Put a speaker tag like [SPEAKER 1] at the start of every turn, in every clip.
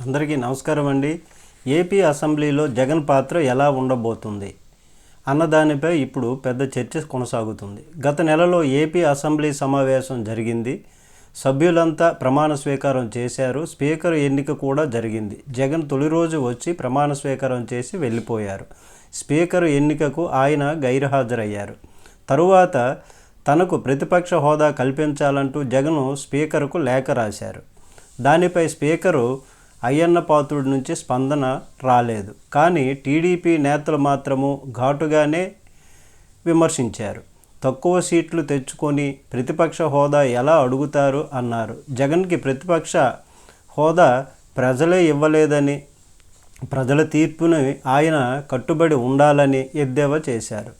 [SPEAKER 1] అందరికీ నమస్కారం అండి. ఏపీ అసెంబ్లీలో జగన్ పాత్ర ఎలా ఉండబోతుంది అన్నదానిపై ఇప్పుడు పెద్ద చర్చ కొనసాగుతుంది. గత నెలలో ఏపీ అసెంబ్లీ సమావేశం జరిగింది. సభ్యులంతా ప్రమాణ స్వీకారం చేశారు. స్పీకర్ ఎన్నిక కూడా జరిగింది. జగన్ తొలి రోజు వచ్చి ప్రమాణ స్వీకారం చేసి వెళ్ళిపోయారు. స్పీకర్ ఎన్నికకు ఆయన గైర్హాజరయ్యారు. తరువాత తనకు ప్రతిపక్ష హోదా కల్పించాలంటూ జగన్ స్పీకర్కు లేఖ రాశారు. దానిపై స్పీకరు అయ్యన్న పాత్రుడి నుంచి స్పందన రాలేదు. కానీ టీడీపీ నేతలు మాత్రము ఘాటుగానే విమర్శించారు. తక్కువ సీట్లు తెచ్చుకొని ప్రతిపక్ష హోదా ఎలా అడుగుతారు అన్నారు. జగన్కి ప్రతిపక్ష హోదా ప్రజలే ఇవ్వలేదని ప్రజల తీర్పుని ఆయన కట్టుబడి ఉండాలని ఎద్దేవా చేశారు.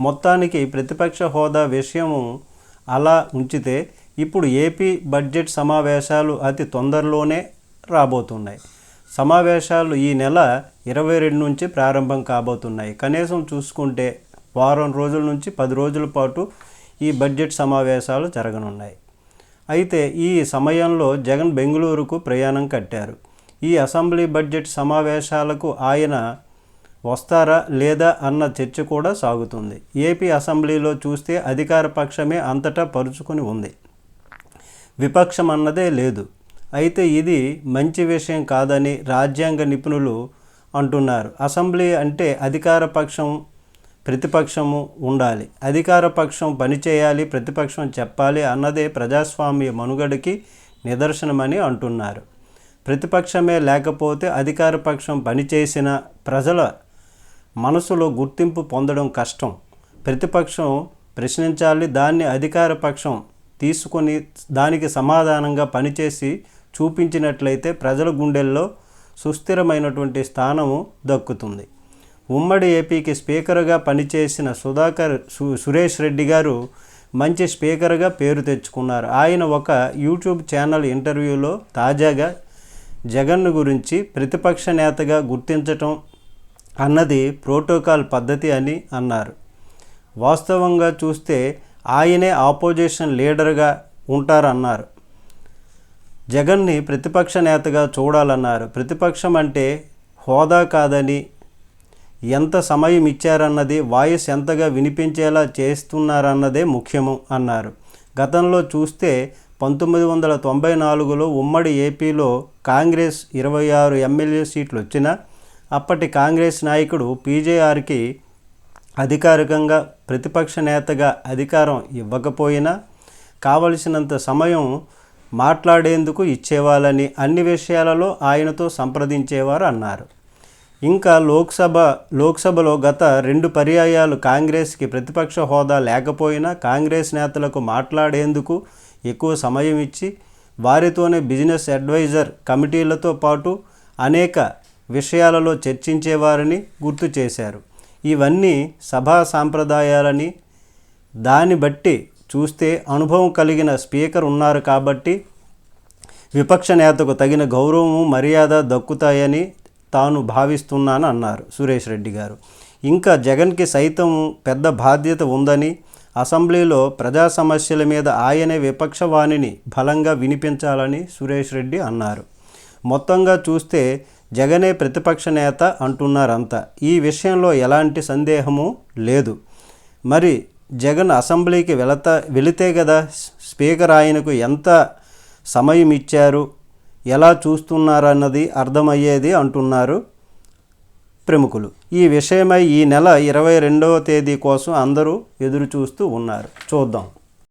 [SPEAKER 1] మొత్తానికి ప్రతిపక్ష హోదా విషయము అలా ఉంచితే ఇప్పుడు ఏపీ బడ్జెట్ సమావేశాలు అతి తొందరలోనే రాబోతున్నాయి. సమావేశాలు ఈ నెల ఇరవై రెండు నుంచి ప్రారంభం కాబోతున్నాయి. కనీసం చూసుకుంటే వారం రోజుల నుంచి పది రోజుల పాటు ఈ బడ్జెట్ సమావేశాలు జరగనున్నాయి. అయితే ఈ సమయంలో జగన్ బెంగళూరుకు ప్రయాణం కట్టారు. ఈ అసెంబ్లీ బడ్జెట్ సమావేశాలకు ఆయన వస్తారా లేదా అన్న చర్చ కూడా సాగుతుంది. ఏపీ అసెంబ్లీలో చూస్తే అధికార పక్షమే అంతటా పరుచుకొని ఉంది. విపక్షం అన్నదే లేదు. అయితే ఇది మంచి విషయం కాదని రాజ్యాంగ నిపుణులు అంటున్నారు. అసెంబ్లీ అంటే అధికార పక్షం ప్రతిపక్షము ఉండాలి. అధికార పక్షం పనిచేయాలి ప్రతిపక్షం చెప్పాలి అన్నదే ప్రజాస్వామ్య మనుగడకి నిదర్శనమని అంటున్నారు. ప్రతిపక్షమే లేకపోతే అధికార పక్షం పనిచేసిన ప్రజల మనసులో గుర్తింపు పొందడం కష్టం. ప్రతిపక్షం ప్రశ్నించాలి దాన్ని అధికార పక్షం తీసుకొని దానికి సమాధానంగా పనిచేసి చూపించినట్లయితే ప్రజల గుండెల్లో సుస్థిరమైనటువంటి స్థానము దక్కుతుంది. ఉమ్మడి ఏపీకి స్పీకర్గా పనిచేసిన సుధాకర్ సు సురేష్ రెడ్డి గారు మంచి స్పీకర్గా పేరు తెచ్చుకున్నారు. ఆయన ఒక యూట్యూబ్ ఛానల్ ఇంటర్వ్యూలో తాజాగా జగన్ గురించి ప్రతిపక్ష నేతగా గుర్తించటం అన్నది ప్రోటోకాల్ పద్ధతి అని అన్నారు. వాస్తవంగా చూస్తే ఆయనే ఆపోజిషన్ లీడర్గా ఉంటారన్నారు. జగన్ని ప్రతిపక్ష నేతగా చూడాలన్నారు. ప్రతిపక్షం అంటే హోదా కాదని ఎంత సమయం ఇచ్చారన్నది వాయిస్ ఎంతగా వినిపించేలా చేస్తున్నారన్నదే ముఖ్యము అన్నారు. గతంలో చూస్తే పంతొమ్మిది వందల తొంభై నాలుగులో ఉమ్మడి ఏపీలో కాంగ్రెస్ ఇరవై ఆరు ఎమ్మెల్యే సీట్లు వచ్చినా అప్పటి కాంగ్రెస్ నాయకుడు పీజేఆర్కి అధికారికంగా ప్రతిపక్ష నేతగా అధికారం ఇవ్వకపోయినా కావలసినంత సమయం మాట్లాడేందుకు ఇచ్చేవాళ్ళని అన్ని విషయాలలో ఆయనతో సంప్రదించేవారు అన్నారు. ఇంకా లోక్సభ లోక్సభలో గత రెండు పర్యాయాలు కాంగ్రెస్కి ప్రతిపక్ష హోదా లేకపోయినా కాంగ్రెస్ నేతలకు మాట్లాడేందుకు ఎక్కువ సమయం ఇచ్చి వారితోనే బిజినెస్ అడ్వైజర్ కమిటీలతో పాటు అనేక విషయాలలో చర్చించేవారని గుర్తు చేశారు. ఇవన్నీ సభా సాంప్రదాయాలని దాన్ని బట్టి చూస్తే అనుభవం కలిగిన స్పీకర్ ఉన్నారు కాబట్టి విపక్ష నేతకు తగిన గౌరవము మర్యాద దక్కుతాయని తాను భావిస్తున్నాను అన్నారు సురేష్ రెడ్డి గారు. ఇంకా జగన్కి సైతం పెద్ద బాధ్యత ఉందని అసెంబ్లీలో ప్రజా సమస్యల మీద ఆయనే విపక్షవాణిని బలంగా వినిపించాలని సురేష్ రెడ్డి అన్నారు. మొత్తంగా చూస్తే జగనే ప్రతిపక్ష నేత అంటున్నారంతా. ఈ విషయంలో ఎలాంటి సందేహము లేదు. మరి జగన్ అసెంబ్లీకి వెళతా వెళితే కదా స్పీకర్ ఆయనకు ఎంత సమయం ఇచ్చారు ఎలా చూస్తున్నారన్నది అర్థమయ్యేది అంటున్నారు ప్రముఖులు. ఈ విషయమై ఈ నెల ఇరవై రెండవ తేదీ కోసం అందరూ ఎదురు చూస్తూ ఉన్నారు. చూద్దాం.